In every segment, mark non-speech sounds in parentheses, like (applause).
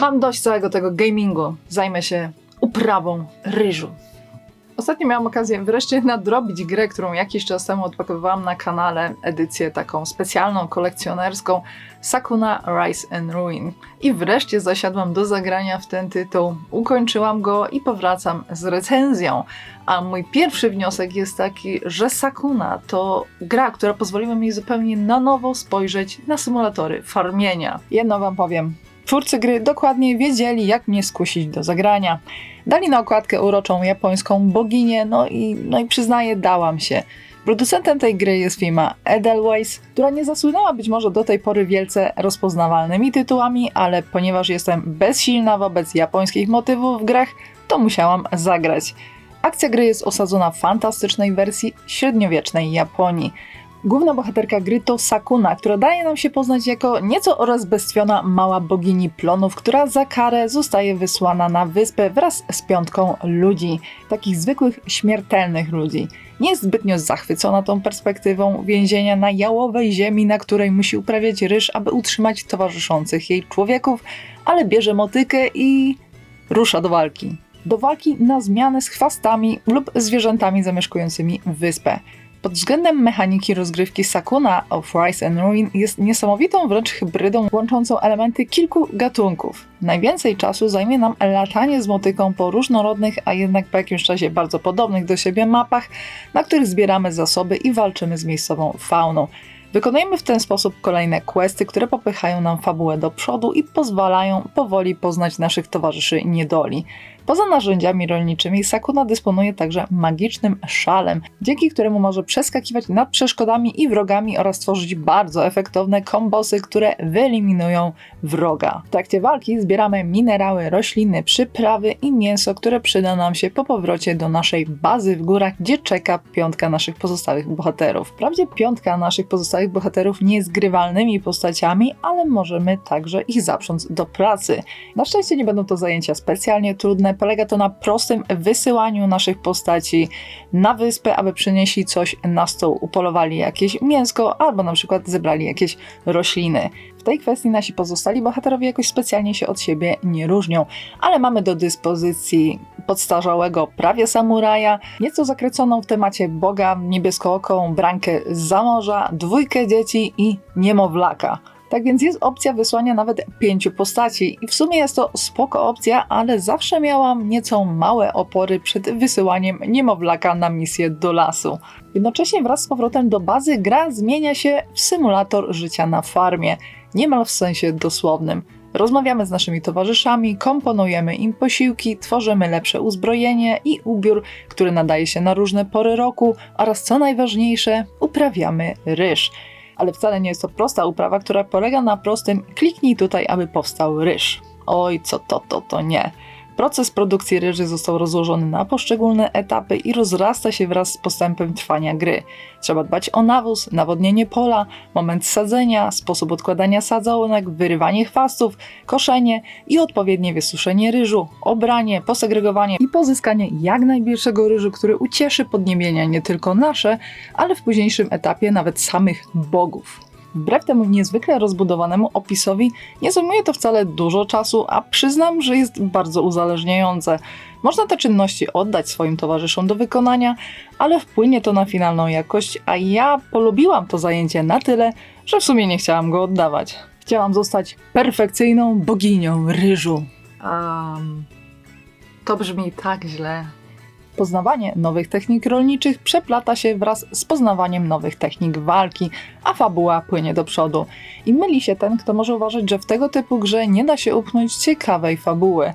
Mam dość całego tego gamingu. Zajmę się uprawą ryżu. Ostatnio miałam okazję wreszcie nadrobić grę, którą jakiś czas temu odpakowywałam na kanale, edycję taką specjalną, kolekcjonerską Sakuna Rise and Ruin. I wreszcie zasiadłam do zagrania w ten tytuł, ukończyłam go i powracam z recenzją. A mój pierwszy wniosek jest taki, że Sakuna to gra, która pozwoliła mi zupełnie na nowo spojrzeć na symulatory farmienia. Jedno wam powiem, Twórcy gry dokładnie wiedzieli, jak mnie skusić do zagrania. Dali na okładkę uroczą japońską boginię, no i, no i przyznaję, dałam się. Producentem tej gry jest firma Edelweiss, która nie zasłynęła być może do tej pory wielce rozpoznawalnymi tytułami, ale ponieważ jestem bezsilna wobec japońskich motywów w grach, to musiałam zagrać. Akcja gry jest osadzona w fantastycznej wersji średniowiecznej Japonii. Główna bohaterka gry to Sakuna, która daje nam się poznać jako nieco rozbestwiona mała bogini plonów, która za karę zostaje wysłana na wyspę wraz z piątką ludzi, takich zwykłych, śmiertelnych ludzi. Nie jest zbytnio zachwycona tą perspektywą więzienia na jałowej ziemi, na której musi uprawiać ryż, aby utrzymać towarzyszących jej człowieków, ale bierze motykę i rusza do walki. Do walki na zmianę z chwastami lub zwierzętami zamieszkującymi wyspę. Pod względem mechaniki rozgrywki Sakuna of Rise and Ruin jest niesamowitą wręcz hybrydą łączącą elementy kilku gatunków. Najwięcej czasu zajmie nam latanie z motyką po różnorodnych, a jednak po jakimś czasie bardzo podobnych do siebie mapach, na których zbieramy zasoby i walczymy z miejscową fauną. Wykonujemy w ten sposób kolejne questy, które popychają nam fabułę do przodu i pozwalają powoli poznać naszych towarzyszy niedoli. Poza narzędziami rolniczymi Sakuna dysponuje także magicznym szalem, dzięki któremu może przeskakiwać nad przeszkodami i wrogami oraz tworzyć bardzo efektowne kombosy, które wyeliminują wroga. W trakcie walki zbieramy minerały, rośliny, przyprawy i mięso, które przyda nam się po powrocie do naszej bazy w górach, gdzie czeka piątka naszych pozostałych bohaterów. Wprawdzie piątka naszych pozostałych bohaterów nie jest grywalnymi postaciami, ale możemy także ich zaprząc do pracy. Na szczęście nie będą to zajęcia specjalnie trudne, Polega to na prostym wysyłaniu naszych postaci na wyspę, aby przynieśli coś na stół. Upolowali jakieś mięsko albo na przykład zebrali jakieś rośliny. W tej kwestii nasi pozostali bohaterowie jakoś specjalnie się od siebie nie różnią, ale mamy do dyspozycji podstarzałego prawie samuraja, nieco zakreconą w temacie boga, niebieskooką brankę z zamorza, dwójkę dzieci i niemowlaka. Tak więc jest opcja wysłania nawet pięciu postaci i w sumie jest to spoko opcja, ale zawsze miałam nieco małe opory przed wysyłaniem niemowlaka na misję do lasu. Jednocześnie wraz z powrotem do bazy gra zmienia się w symulator życia na farmie, niemal w sensie dosłownym. Rozmawiamy z naszymi towarzyszami, komponujemy im posiłki, tworzymy lepsze uzbrojenie i ubiór, który nadaje się na różne pory roku oraz co najważniejsze, uprawiamy ryż ale wcale nie jest to prosta uprawa, która polega na prostym kliknij tutaj, aby powstał ryż. Oj, co to, to, to nie. Proces produkcji ryży został rozłożony na poszczególne etapy i rozrasta się wraz z postępem trwania gry. Trzeba dbać o nawóz, nawodnienie pola, moment sadzenia, sposób odkładania sadzonek, wyrywanie chwastów, koszenie i odpowiednie wysuszenie ryżu, obranie, posegregowanie i pozyskanie jak najbliższego ryżu, który ucieszy podniebienia nie tylko nasze, ale w późniejszym etapie nawet samych bogów. Wbrew temu niezwykle rozbudowanemu opisowi nie zajmuje to wcale dużo czasu, a przyznam, że jest bardzo uzależniające. Można te czynności oddać swoim towarzyszom do wykonania, ale wpłynie to na finalną jakość, a ja polubiłam to zajęcie na tyle, że w sumie nie chciałam go oddawać. Chciałam zostać perfekcyjną boginią ryżu. Um, to brzmi tak źle. Poznawanie nowych technik rolniczych przeplata się wraz z poznawaniem nowych technik walki, a fabuła płynie do przodu. I myli się ten, kto może uważać, że w tego typu grze nie da się upchnąć ciekawej fabuły.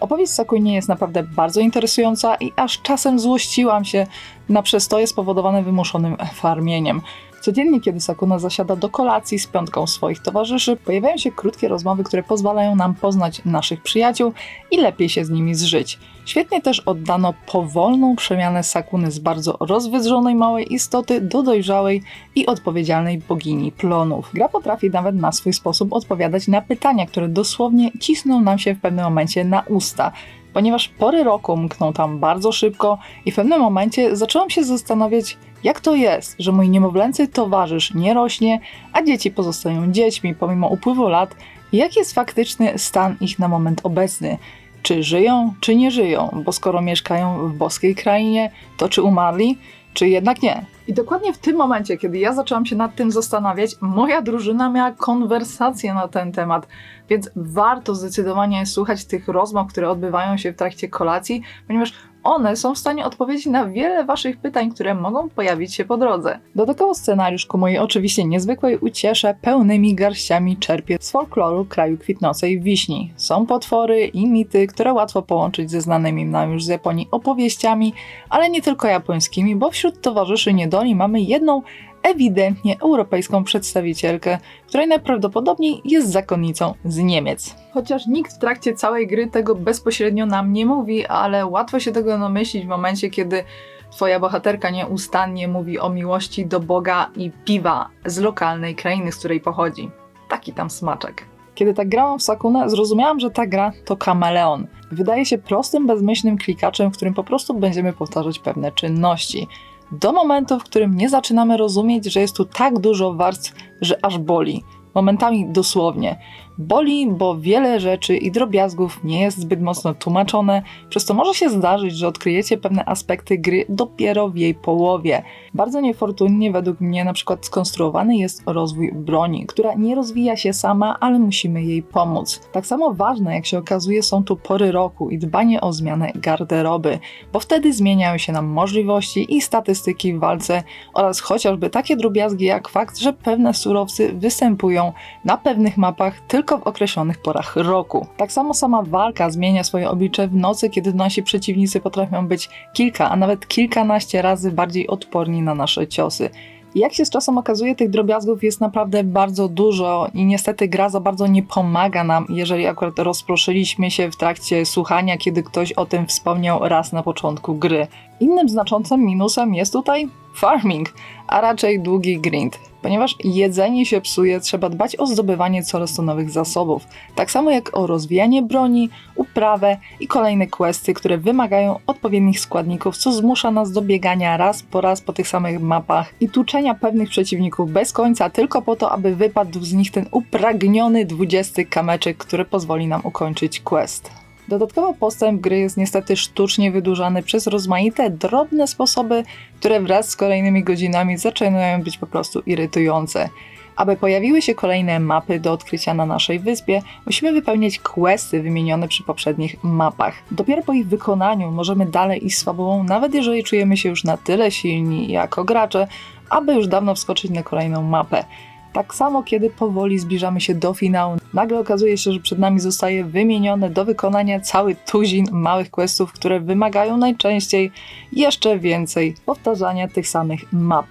Opowieść Sakunie jest naprawdę bardzo interesująca i aż czasem złościłam się na przestoje spowodowane wymuszonym farmieniem. Codziennie, kiedy Sakuna zasiada do kolacji z piątką swoich towarzyszy, pojawiają się krótkie rozmowy, które pozwalają nam poznać naszych przyjaciół i lepiej się z nimi zżyć. Świetnie też oddano powolną przemianę Sakuny z bardzo rozwydrzonej małej istoty do dojrzałej i odpowiedzialnej bogini plonów. Gra potrafi nawet na swój sposób odpowiadać na pytania, które dosłownie cisną nam się w pewnym momencie na usta. Ponieważ pory roku mkną tam bardzo szybko i w pewnym momencie zaczęłam się zastanawiać, jak to jest, że mój niemowlęcy towarzysz nie rośnie, a dzieci pozostają dziećmi pomimo upływu lat. Jaki jest faktyczny stan ich na moment obecny. Czy żyją, czy nie żyją, bo skoro mieszkają w boskiej krainie, to czy umarli, czy jednak nie. I dokładnie w tym momencie, kiedy ja zaczęłam się nad tym zastanawiać, moja drużyna miała konwersację na ten temat, więc warto zdecydowanie słuchać tych rozmów, które odbywają się w trakcie kolacji, ponieważ one są w stanie odpowiedzieć na wiele Waszych pytań, które mogą pojawić się po drodze. Dodatkowo scenariusz ku mojej oczywiście niezwykłej uciesze pełnymi garściami czerpie z folkloru kraju kwitnącej wiśni. Są potwory i mity, które łatwo połączyć ze znanymi nam już z Japonii opowieściami, ale nie tylko japońskimi, bo wśród towarzyszy niedoli mamy jedną ewidentnie europejską przedstawicielkę, której najprawdopodobniej jest zakonnicą z Niemiec. Chociaż nikt w trakcie całej gry tego bezpośrednio nam nie mówi, ale łatwo się tego namyślić w momencie, kiedy Twoja bohaterka nieustannie mówi o miłości do Boga i piwa z lokalnej krainy, z której pochodzi. Taki tam smaczek. Kiedy tak grałam w Sakunę, zrozumiałam, że ta gra to kameleon. Wydaje się prostym, bezmyślnym klikaczem, w którym po prostu będziemy powtarzać pewne czynności do momentu, w którym nie zaczynamy rozumieć, że jest tu tak dużo warstw, że aż boli. Momentami dosłownie. Boli, bo wiele rzeczy i drobiazgów nie jest zbyt mocno tłumaczone, przez to może się zdarzyć, że odkryjecie pewne aspekty gry dopiero w jej połowie. Bardzo niefortunnie według mnie na przykład skonstruowany jest rozwój broni, która nie rozwija się sama, ale musimy jej pomóc. Tak samo ważne, jak się okazuje, są tu pory roku i dbanie o zmianę garderoby, bo wtedy zmieniają się nam możliwości i statystyki w walce oraz chociażby takie drobiazgi jak fakt, że pewne surowce występują na pewnych mapach tylko tylko w określonych porach roku. Tak samo sama walka zmienia swoje oblicze w nocy, kiedy nasi przeciwnicy potrafią być kilka, a nawet kilkanaście razy bardziej odporni na nasze ciosy. Jak się z czasem okazuje, tych drobiazgów jest naprawdę bardzo dużo i niestety gra za bardzo nie pomaga nam, jeżeli akurat rozproszyliśmy się w trakcie słuchania, kiedy ktoś o tym wspomniał raz na początku gry. Innym znaczącym minusem jest tutaj farming, a raczej długi grind. Ponieważ jedzenie się psuje, trzeba dbać o zdobywanie coraz to nowych zasobów. Tak samo jak o rozwijanie broni, uprawę i kolejne questy, które wymagają odpowiednich składników, co zmusza nas do biegania raz po raz po tych samych mapach i tłuczenia pewnych przeciwników bez końca, tylko po to, aby wypadł z nich ten upragniony 20 kameczek, który pozwoli nam ukończyć quest. Dodatkowo postęp gry jest niestety sztucznie wydłużany przez rozmaite drobne sposoby, które wraz z kolejnymi godzinami zaczynają być po prostu irytujące. Aby pojawiły się kolejne mapy do odkrycia na naszej wyspie, musimy wypełniać questy wymienione przy poprzednich mapach. Dopiero po ich wykonaniu możemy dalej iść z fabułą, nawet jeżeli czujemy się już na tyle silni jako gracze, aby już dawno wskoczyć na kolejną mapę. Tak samo, kiedy powoli zbliżamy się do finału, nagle okazuje się, że przed nami zostaje wymienione do wykonania cały tuzin małych questów, które wymagają najczęściej jeszcze więcej powtarzania tych samych map.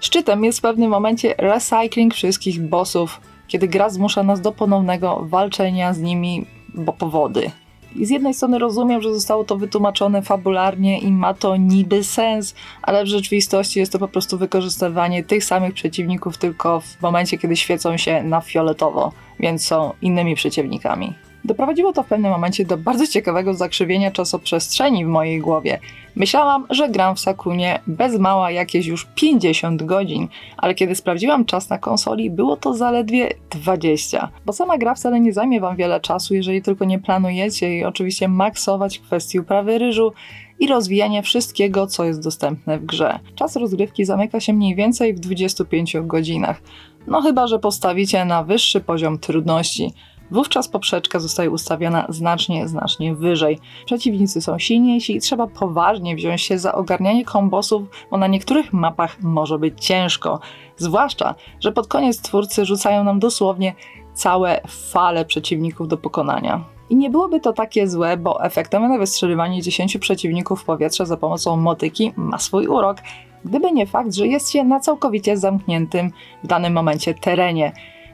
Szczytem jest w pewnym momencie recycling wszystkich bossów, kiedy gra zmusza nas do ponownego walczenia z nimi, bo powody. I z jednej strony rozumiem, że zostało to wytłumaczone fabularnie i ma to niby sens, ale w rzeczywistości jest to po prostu wykorzystywanie tych samych przeciwników, tylko w momencie, kiedy świecą się na fioletowo, więc są innymi przeciwnikami. Doprowadziło to w pewnym momencie do bardzo ciekawego zakrzywienia czasoprzestrzeni w mojej głowie. Myślałam, że gram w Sakunie bez mała jakieś już 50 godzin, ale kiedy sprawdziłam czas na konsoli, było to zaledwie 20. Bo sama gra wcale nie zajmie wam wiele czasu, jeżeli tylko nie planujecie i oczywiście maksować kwestii uprawy ryżu i rozwijania wszystkiego, co jest dostępne w grze. Czas rozgrywki zamyka się mniej więcej w 25 godzinach. No chyba, że postawicie na wyższy poziom trudności wówczas poprzeczka zostaje ustawiona znacznie, znacznie wyżej. Przeciwnicy są silniejsi i trzeba poważnie wziąć się za ogarnianie kombosów, bo na niektórych mapach może być ciężko. Zwłaszcza, że pod koniec twórcy rzucają nam dosłownie całe fale przeciwników do pokonania. I nie byłoby to takie złe, bo efektowne wystrzeliwanie 10 przeciwników w powietrze za pomocą motyki ma swój urok, gdyby nie fakt, że jest się na całkowicie zamkniętym w danym momencie terenie.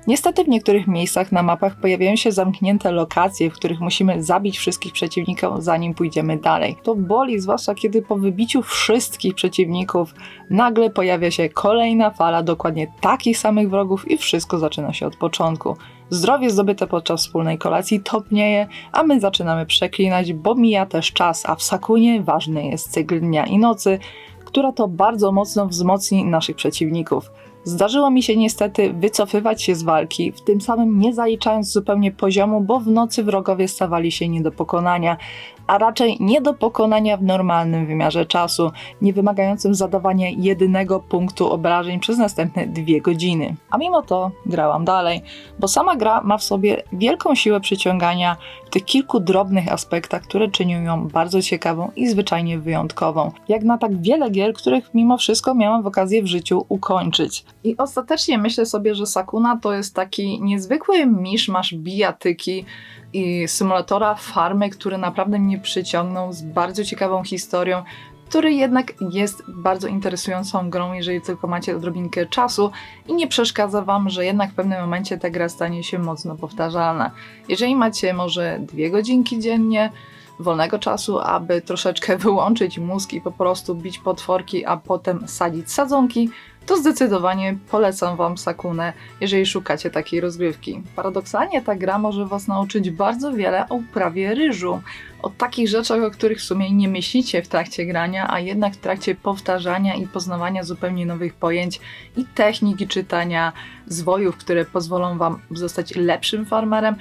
Niestety w niektórych miejscach na mapach pojawiają się zamknięte lokacje, w których musimy zabić wszystkich przeciwników, zanim pójdziemy dalej. To boli, zwłaszcza kiedy po wybiciu wszystkich przeciwników nagle pojawia się kolejna fala dokładnie takich samych wrogów i wszystko zaczyna się od początku. Zdrowie zdobyte podczas wspólnej kolacji topnieje, a my zaczynamy przeklinać, bo mija też czas, a w Sakunie ważny jest cykl dnia i nocy, która to bardzo mocno wzmocni naszych przeciwników. Zdarzyło mi się niestety wycofywać się z walki, w tym samym nie zaliczając zupełnie poziomu, bo w nocy wrogowie stawali się nie do pokonania, a raczej nie do pokonania w normalnym wymiarze czasu, nie wymagającym zadawania jedynego punktu obrażeń przez następne dwie godziny. A mimo to grałam dalej, bo sama gra ma w sobie wielką siłę przyciągania w tych kilku drobnych aspektach, które czynią ją bardzo ciekawą i zwyczajnie wyjątkową. Jak na tak wiele gier, których mimo wszystko miałam w okazję w życiu ukończyć. I ostatecznie myślę sobie, że Sakuna to jest taki niezwykły miszmasz bijatyki i symulatora farmy, który naprawdę mnie przyciągnął z bardzo ciekawą historią, który jednak jest bardzo interesującą grą, jeżeli tylko macie odrobinkę czasu i nie przeszkadza Wam, że jednak w pewnym momencie ta gra stanie się mocno powtarzalna. Jeżeli macie może dwie godzinki dziennie wolnego czasu, aby troszeczkę wyłączyć mózg i po prostu bić potworki, a potem sadzić sadzonki, to zdecydowanie polecam Wam Sakunę, jeżeli szukacie takiej rozgrywki. Paradoksalnie ta gra może Was nauczyć bardzo wiele o uprawie ryżu, o takich rzeczach, o których w sumie nie myślicie w trakcie grania, a jednak w trakcie powtarzania i poznawania zupełnie nowych pojęć i techniki czytania zwojów, które pozwolą Wam zostać lepszym farmerem.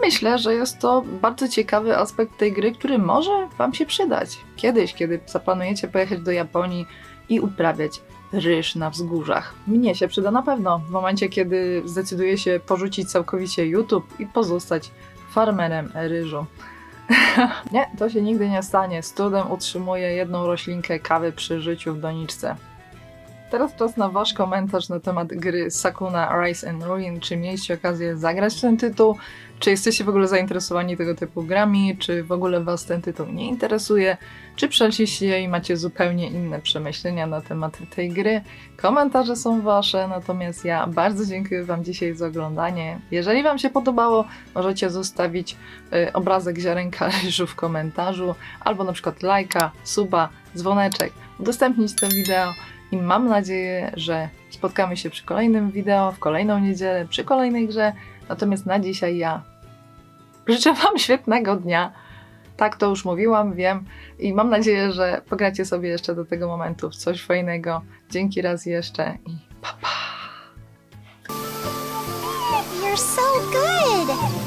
Myślę, że jest to bardzo ciekawy aspekt tej gry, który może Wam się przydać. Kiedyś, kiedy zaplanujecie pojechać do Japonii i uprawiać ryż na wzgórzach. Mnie się przyda na pewno w momencie, kiedy zdecyduje się porzucić całkowicie YouTube i pozostać farmerem ryżu. (laughs) nie, to się nigdy nie stanie. Z trudem utrzymuję jedną roślinkę kawy przy życiu w doniczce. Teraz czas na Wasz komentarz na temat gry Sakuna Rise and Ruin. Czy mieliście okazję zagrać w ten tytuł? Czy jesteście w ogóle zainteresowani tego typu grami? Czy w ogóle Was ten tytuł nie interesuje? Czy przeszliście i macie zupełnie inne przemyślenia na temat tej gry? Komentarze są Wasze, natomiast ja bardzo dziękuję Wam dzisiaj za oglądanie. Jeżeli Wam się podobało, możecie zostawić y, obrazek ziarenka (laughs) ryżu w komentarzu, albo na przykład lajka, suba, dzwoneczek, udostępnić to wideo i mam nadzieję, że spotkamy się przy kolejnym wideo, w kolejną niedzielę, przy kolejnej grze. Natomiast na dzisiaj ja życzę Wam świetnego dnia. Tak, to już mówiłam, wiem i mam nadzieję, że pogracie sobie jeszcze do tego momentu w coś fajnego. Dzięki raz jeszcze i pa pa! You're so good!